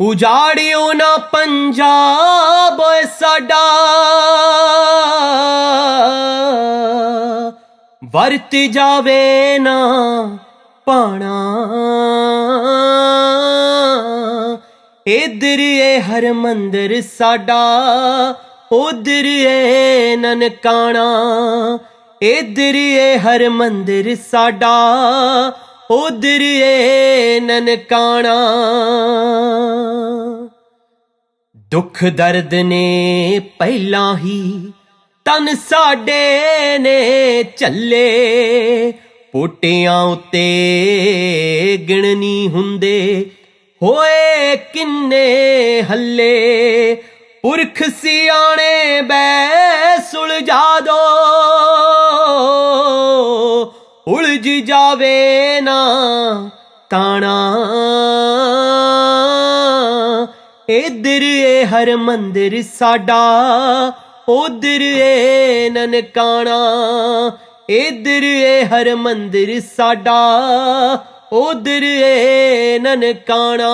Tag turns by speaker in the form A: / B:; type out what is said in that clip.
A: ਉਜਾੜਿਓ ਨਾ ਪੰਜਾਬ ਓਏ ਸਾਡਾ। ਵਰਤ ਜਾਵੇ ਨਾ ਪਾਣਾ ਇਧਰ ਏ ਹਰ ਮੰਦਰ ਸਾਡਾ, ਉਧਰ ਏ ਨਨਕਾਣਾ। ਇਧਰ ਏ ਹਰ ਮੰਦਰ ਸਾਡਾ, ਉਧਰ ਏ ਨਨਕਾਣਾ। ਦੁੱਖ ਦਰਦ ਨੇ ਪਹਿਲਾਂ ਹੀ ਤਨ ਸਾਡੇ ਨੇ ਚੱਲੇ। ਪੋਟਿਆਂ ਉਤੇ ਗਿਣਨੀ ਹੁੰਦੇ, ਹੋਏ ਕਿੰਨੇ ਹੱਲੇ। ਪੁਰਖ ਸਿਆਣੇ ਬੈ ਸੁਲਝਾ ਦੋ ਉਲਝ ਜਾਵੇ ਨਾ ਤਾਣਾ ਇਧਰ ਏ ਹਰ ਮੰਦਰ ਸਾਡਾ ਉਧਰ ਏ ਨਨਕਾਣਾ। ਇਧਰ ਏ ਹਰ ਮੰਦਰ ਸਾਡਾ ਉਧਰ ਏ ਨਨਕਾਣਾ।